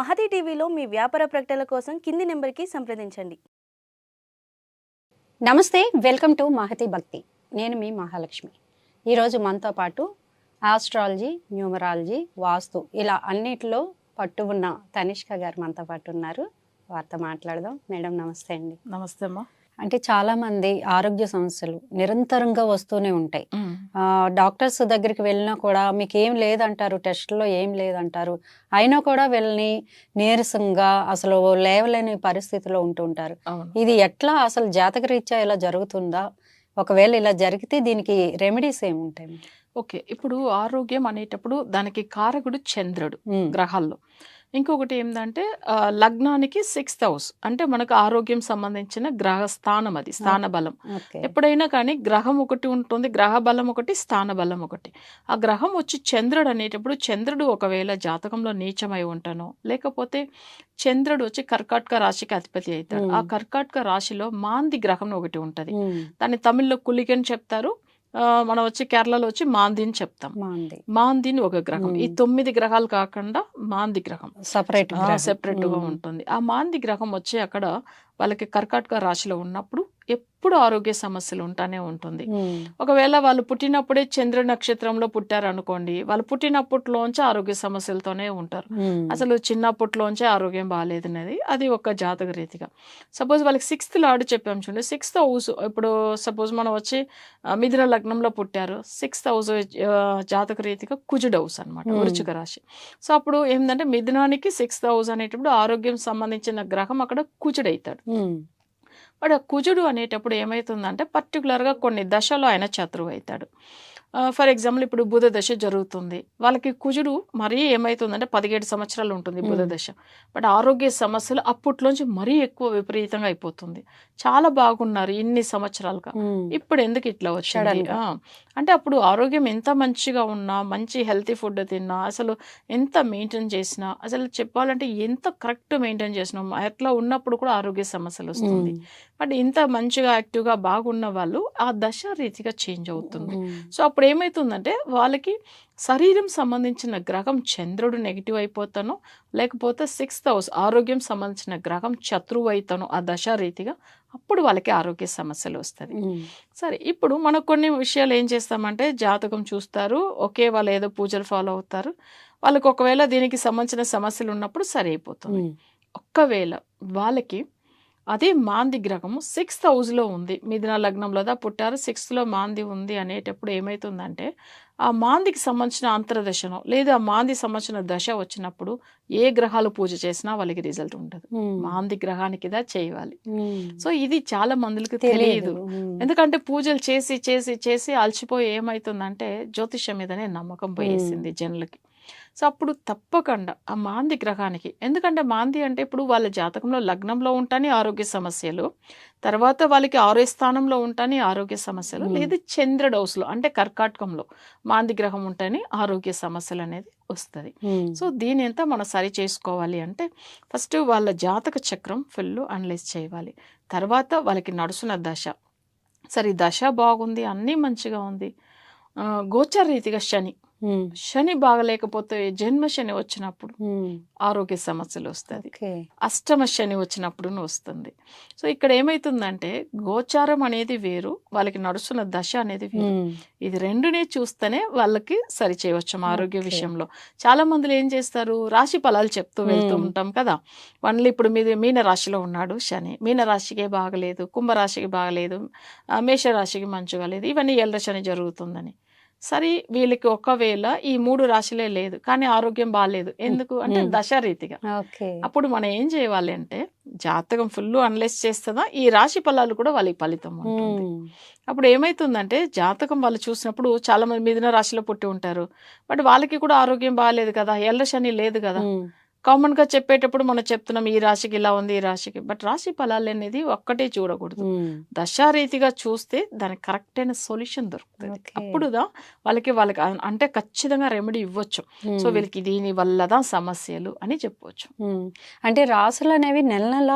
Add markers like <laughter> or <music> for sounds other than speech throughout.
మహతి టీవీలో మీ వ్యాపార ప్రకటనల కోసం కింది నెంబర్కి సంప్రదించండి. నమస్తే వెల్కమ్ టు మహతి భక్తి. నేను మీ మహాలక్ష్మి. ఈరోజు మనతో పాటు ఆస్ట్రాలజీ న్యూమరాలజీ వాస్తు ఇలా అన్నిటిలో పట్టు ఉన్న తనిష్క గారు మనతో పాటు ఉన్నారు. వారితో మాట్లాడదాం. మేడం నమస్తే అండి. నమస్తే అమ్మా. అంటే చాలా మంది ఆరోగ్య సమస్యలు నిరంతరంగా వస్తూనే ఉంటాయి. డాక్టర్స్ దగ్గరికి వెళ్ళినా కూడా మీకు ఏం లేదంటారు టెస్ట్లో ఏం లేదంటారు అయినా కూడా వీళ్ళని నీరసంగా అసలు లేవలేని పరిస్థితిలో ఉంటూ ఉంటారు. అవును. ఇది ఎట్లా అసలు జాతక రీత్యా ఇలా జరుగుతుందా? ఒకవేళ ఇలా జరిగితే దీనికి రెమెడీస్ ఏముంటాయి? ఓకే ఇప్పుడు ఆరోగ్యం అనేటప్పుడు దానికి కారకుడు చంద్రుడు గ్రహాల్లో. ఇంకొకటి ఏంటంటే లగ్నానికి సిక్స్త్ హౌస్. అంటే మనకు ఆరోగ్యం సంబంధించిన గ్రహ స్థానం అది స్థాన బలం. ఎప్పుడైనా కానీ గ్రహం ఒకటి ఉంటుంది గ్రహ బలం ఒకటి స్థాన బలం ఒకటి. ఆ గ్రహం వచ్చి చంద్రుడు అనేటప్పుడు చంద్రుడు ఒకవేళ జాతకంలో నీచమై ఉంటానో లేకపోతే చంద్రుడు వచ్చి కర్కాటక రాశికి అధిపతి అవుతాడు. ఆ కర్కాటక రాశిలో మాంది గ్రహం ఒకటి ఉంటది. దాన్ని తమిళ్ళో కులికని చెప్తారు. మనం వచ్చి కేరళలో వచ్చి మాంది అని చెప్తాం. మాంది. మాందిని ఒక గ్రహం. ఈ. తొమ్మిది గ్రహాలు కాకుండా మాంది గ్రహం. సపరేట్ సెపరేట్గా ఉంటుంది. ఆ మాంది గ్రహం వచ్చి అక్కడ వాళ్ళకి కర్కాటక రాశిలో ఉన్నప్పుడు ఎప్పుడు ఆరోగ్య సమస్యలు ఉంటానే ఉంటుంది. ఒకవేళ వాళ్ళు పుట్టినప్పుడే చంద్ర నక్షత్రంలో పుట్టారు అనుకోండి వాళ్ళు పుట్టినప్పట్లోంచి ఆరోగ్య సమస్యలతోనే ఉంటారు. అసలు చిన్నప్పట్లోంచే ఆరోగ్యం బాగాలేదనేది అది ఒక జాతక రీతిగా. సపోజ్ వాళ్ళకి సిక్స్త్ లాడు చెప్పాం చూడండి సిక్స్త్ హౌస్ ఇప్పుడు సపోజ్ మనం వచ్చి మిథున లగ్నంలో పుట్టారు. సిక్స్త్ హౌస్ జాతక రీతిగా కుజుడు హౌస్ అనమాట. వృచ్చిక రాశి. సో అప్పుడు ఏంటంటే మిథునానికి సిక్స్త్ హౌస్ అనేటప్పుడు ఆరోగ్యం సంబంధించిన గ్రహం అక్కడ కుజుడైతాడు. వాడు కుజుడు అనేటప్పుడు ఏమవుతుందంటే పర్టికులర్గా కొన్ని దశలో ఆయన శత్రువు అవుతాడు ఫర్ ఎగ్జాంపుల్ ఇప్పుడు బుధ దశ జరుగుతుంది. వాళ్ళకి కుజుడు మరీ ఏమవుతుందంటే పదిహేడు సంవత్సరాలు ఉంటుంది బుధ Hmm. దశ. బట్ ఆరోగ్య సమస్యలు అప్పట్లోంచి మరీ ఎక్కువ విపరీతంగా అయిపోతుంది. చాలా బాగున్నారు ఇన్ని సంవత్సరాలుగా. ఇప్పుడు ఎందుకు ఇట్లా. ఆ, అంటే అప్పుడు ఆరోగ్యం ఎంత మంచిగా ఉన్నా మంచి హెల్తీ ఫుడ్ తిన్నా అసలు ఎంత మెయింటైన్ చేసినా అసలు చెప్పాలంటే ఎంత కరెక్ట్ మెయింటైన్ చేసినాం అట్లా ఉన్నప్పుడు కూడా ఆరోగ్య సమస్యలు వస్తుంది. బట్ ఇంత మంచిగా యాక్టివ్గా బాగున్న వాళ్ళు ఆ దశ రీతిగా చేంజ్ అవుతుంది. సో అప్పుడు ఏమవుతుందంటే వాళ్ళకి శరీరం సంబంధించిన గ్రహం చంద్రుడు నెగిటివ్ అయిపోతాను లేకపోతే సిక్స్త్ హౌస్ ఆరోగ్యం సంబంధించిన గ్రహం శత్రువు అవుతాను ఆ దశ రీతిగా అప్పుడు వాళ్ళకి ఆరోగ్య సమస్యలు వస్తుంది సరే ఇప్పుడు మనకు కొన్ని విషయాలు ఏం చేస్తామంటే జాతకం చూస్తారు ఒకే వాళ్ళు ఏదో పూజలు ఫాలో అవుతారు వాళ్ళకి ఒకవేళ దీనికి సంబంధించిన సమస్యలు ఉన్నప్పుడు సరి అయిపోతుంది. ఒక్కవేళ వాళ్ళకి అదే మాంది గ్రహము సిక్స్త్ హౌస్లో ఉంది. మిథున లగ్నంలో దా పుట్టారు. సిక్స్త్లో మాంది ఉంది అనేటప్పుడు ఏమవుతుందంటే ఆ మాందికి సంబంధించిన అంతర్దశను లేదా ఆ మాంది సంబంధించిన దశ వచ్చినప్పుడు ఏ గ్రహాలు పూజ చేసినా వాళ్ళకి రిజల్ట్ ఉండదు మాంది గ్రహానికి దా చేయాలి. సో ఇది చాలా మందులకి తెలియదు. ఎందుకంటే పూజలు చేసి చేసి చేసి అలసిపోయి ఏమవుతుందంటే జ్యోతిష్యం మీదనే నమ్మకం పోయేసింది జనులకి. సో అప్పుడు తప్పకుండా ఆ మాంది గ్రహానికి. ఎందుకంటే మాంది అంటే ఇప్పుడు వాళ్ళ జాతకంలో లగ్నంలో ఉంటానే ఆరోగ్య సమస్యలు తర్వాత వాళ్ళకి ఆరో స్థానంలో ఉంటానే ఆరోగ్య సమస్యలు. లేదా చంద్ర డౌస్లో అంటే కర్కాటకంలో మాంది గ్రహం ఉంటేనే ఆరోగ్య సమస్యలు అనేది వస్తుంది. సో దీని ఎంత మనం సరి చేసుకోవాలి అంటే ఫస్ట్ వాళ్ళ జాతక చక్రం ఫుల్ అనలైజ్ చేయాలి. తర్వాత వాళ్ళకి నడుస్తున్న దశ సరే దశ బాగుంది అన్నీ మంచిగా ఉంది. గోచర రీతిగా శని శని బాగలేకపోతే జన్మ శని వచ్చినప్పుడు ఆరోగ్య సమస్యలు వస్తుంది అష్టమ శని వచ్చినప్పుడు వస్తుంది. సో ఇక్కడ ఏమైతుందంటే గోచారం అనేది వేరు వాళ్ళకి నడుస్తున్న దశ అనేది వేరు. ఇది రెండునే చూస్తేనే వాళ్ళకి సరి చేయవచ్చు ఆరోగ్య. విషయంలో. చాలా మందిలో ఏం చేస్తారు? రాశి ఫలాలు చెప్తూ వెళ్తూ. ఉంటాం కదా. వన్లీ ఇప్పుడు మీది మీన రాశిలో ఉన్నాడు శని. మీన రాశికే బాగలేదు కుంభరాశికి బాగలేదు మేష రాశికి మంచిగా లేదు ఇవన్నీ ఎల్ల శని జరుగుతుందని. సరే వీళ్ళకి ఒకవేళ ఈ మూడు రాశిలే లేదు కానీ ఆరోగ్యం బాగాలేదు ఎందుకు అంటే. దశ రీతిగా. ఓకే. అప్పుడు మనం ఏం చేయాలి అంటే జాతకం ఫుల్ అనలైజ్ చేస్తుందా ఈ రాశి ఫలాలు కూడా వాళ్ళకి ఫలితం ఉంటుంది. అప్పుడు ఏమైతుందంటే జాతకం వాళ్ళు చూసినప్పుడు చాలా మంది మిథున రాశిలో పుట్టి ఉంటారు. బట్ వాళ్ళకి కూడా ఆరోగ్యం బాగాలేదు కదా ఎల్ల శని లేదు కదా. కామన్గా చెప్పేటప్పుడు మనం చెప్తున్నాం ఈ రాశికి ఇలా ఉంది ఈ రాశికి. బట్ రాశి ఫలాలు అనేది ఒక్కటే చూడకూడదు. దశారీతిగా చూస్తే దానికి కరెక్ట్ అయిన సొల్యూషన్ దొరుకుతుంది. అప్పుడుదా వాళ్ళకి వాళ్ళకి అంటే ఖచ్చితంగా రెమెడీ ఇవ్వచ్చు. సో వీళ్ళకి దీని వల్లదా సమస్యలు అని చెప్పవచ్చు. అంటే రాసులు అనేవి నెల నెల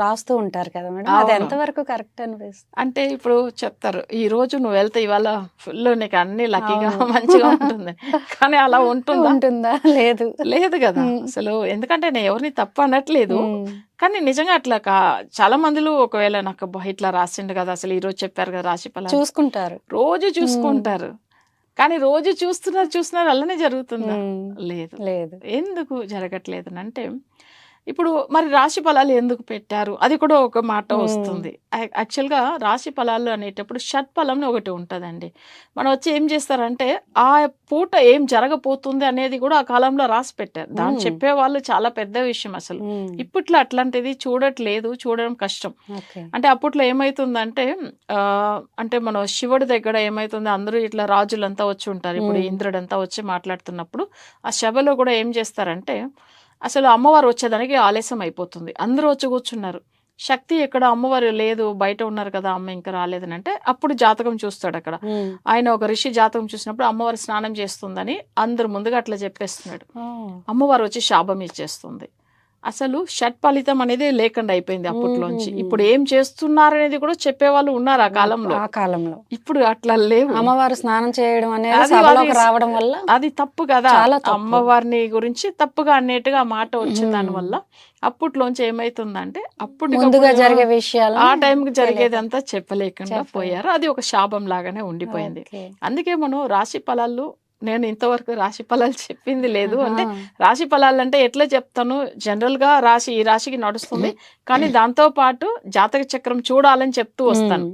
రాస్తూ ఉంటారు కదా మేడం? అది. ఎంతవరకు కరెక్ట్ అనిపిస్తుంది? అంటే ఇప్పుడు చెప్తారు ఈ రోజు నువ్వు వెళ్తే ఇవాళ ఫుల్ నీకు అన్ని లక్కీగా. మంచిగా ఉంటుంది. కానీ అలా ఉంటుందా? ఉంటుందా? లేదు. లేదు కదా. అసలు ఎందుకంటే నేను ఎవరిని తప్పు అనట్లేదు. కానీ నిజంగా అట్లా కా- చాలా మందిలో ఒకవేళ నాకు ఇట్లా రాసిండు కదా అసలు ఈ రోజు చెప్పారు కదా రాశి ఫలాలు. చూసుకుంటారు. రోజు చూసుకుంటారు. కానీ రోజు చూస్తున్నారు చూస్తున్నారు అలానే జరుగుతుందా. లేదు. లేదు. ఎందుకు జరగట్లేదు అంటే ఇప్పుడు మరి రాశి ఫలాలు ఎందుకు పెట్టారు అది కూడా ఒక మాట. వస్తుంది యాక్చువల్గా రాశి ఫలాలు అనేటప్పుడు షట్ఫలం అని ఒకటి ఉంటుందండి మనం వచ్చి ఏం చేస్తారంటే ఆ పూట ఏం జరగబోతుంది అనేది కూడా ఆ కాలంలో రాసి పెట్టారు దాన్ని. చెప్పే వాళ్ళు చాలా పెద్ద విషయం అసలు. ఇప్పట్లో అట్లాంటిది చూడట్లేదు చూడడం కష్టం అంటే అప్పట్లో ఏమైతుందంటే ఆ, అంటే మన శివుడి దగ్గర ఏమైతుంది అందరూ ఇట్లా రాజులంతా వచ్చి ఉంటారు ఇప్పుడు. ఇంద్రుడంతా వచ్చి మాట్లాడుతున్నప్పుడు ఆ సభలో కూడా ఏం చేస్తారంటే అసలు అమ్మవారు వచ్చేదానికి ఆలస్యం అయిపోతుంది. అందరూ వచ్చి కూర్చున్నారు. శక్తి ఎక్కడ? అమ్మవారు లేదు బయట ఉన్నారు కదా అమ్మ ఇంకా రాలేదని అంటే అప్పుడు జాతకం చూస్తాడు అక్కడ. ఆయన ఒక ఋషి జాతకం చూసినప్పుడు అమ్మవారు స్నానం చేస్తుందని అందరు ముందుగా అట్లా చెప్పేస్తున్నాడు. అమ్మవారు వచ్చి శాపం ఇచ్చేస్తుంది. అసలు షట్ ఫలితం అనేది లేకుండా అయిపోయింది అప్పట్లోంచి. ఇప్పుడు ఏం చేస్తున్నారు అనేది కూడా చెప్పేవాళ్ళు ఉన్నారు ఆ కాలంలో ఆ కాలంలో ఇప్పుడు అట్లా లేవు అమ్మవారు స్నానం చేయడం అనేది రావడం వల్ల అది తప్పు కదా. అమ్మవారిని గురించి తప్పుగా అన్నట్టుగా మాట వచ్చిన. దాని వల్ల అప్పట్లోంచి ఏమైతుందంటే అప్పుడు ముందుగా జరిగే విషయాలు ఆ టైంకి జరిగేదంతా చెప్పలేకుండా. పోయారు అది ఒక శాపం లాగానే ఉండిపోయింది. అందుకే మనం రాశి ఫలాలు నేను ఇంతవరకు రాశి ఫలాలు చెప్పింది లేదు అంటే. రాశి ఫలాలు అంటే ఎట్లా చెప్తాను జనరల్గా రాశి ఈ రాశికి నడుస్తుంది కానీ <laughs> దాంతో పాటు జాతక చక్రం చూడాలని చెప్తూ వస్తాను.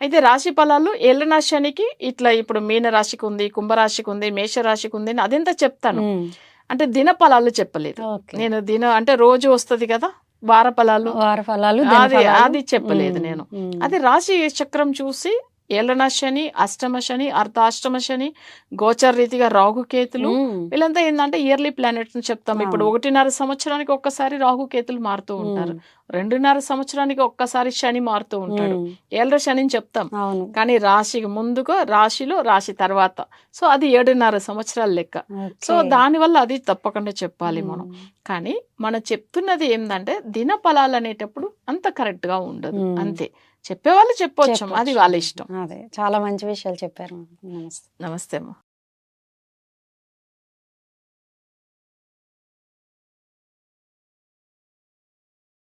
అయితే రాశి ఫలాలు ఏళ్ళ శనికి ఇట్లా ఇప్పుడు మీన రాశికి ఉంది కుంభరాశికి ఉంది మేష రాశికి ఉంది అని అదెంత చెప్తాను. అంటే దిన ఫలాలు చెప్పలేదు. నేను దిన అంటే రోజు వస్తది కదా వార ఫలాలు వార ఫలాలు అది. అది చెప్పలేదు. నేను. అది రాశి చక్రం చూసి ఏళ్ళన శని అష్టమ శని అర్ధాష్టమ శని గోచర రీతిగా రాహుకేతులు. వీళ్ళంతా ఏంటంటే ఇయర్లీ ప్లానెట్స్ చెప్తాం ఇప్పుడు. ఒకటిన్నర సంవత్సరానికి ఒక్కసారి రాహుకేతులు మారుతూ ఉంటారు. రెండున్నర సంవత్సరానికి ఒక్కసారి శని మారుతూ ఉంటాడు. ఏళ్ళ శనిని చెప్తాం కానీ రాశికి ముందుగా రాశిలో రాశి తర్వాత సో అది ఏడున్నర సంవత్సరాల లెక్క. సో దానివల్ల అది తప్పకుండా చెప్పాలి మనం. కానీ మనం చెప్తున్నది ఏంటంటే దిన ఫలాలు అనేటప్పుడు అంత కరెక్ట్గా ఉండదు. అంతే చెప్పేవాళ్ళు చెప్పొచ్చు. అది. వాళ్ళ ఇష్టం. అదే చాలా మంచి విషయాలు చెప్పారు. నమస్తే. నమస్తే అమ్మ.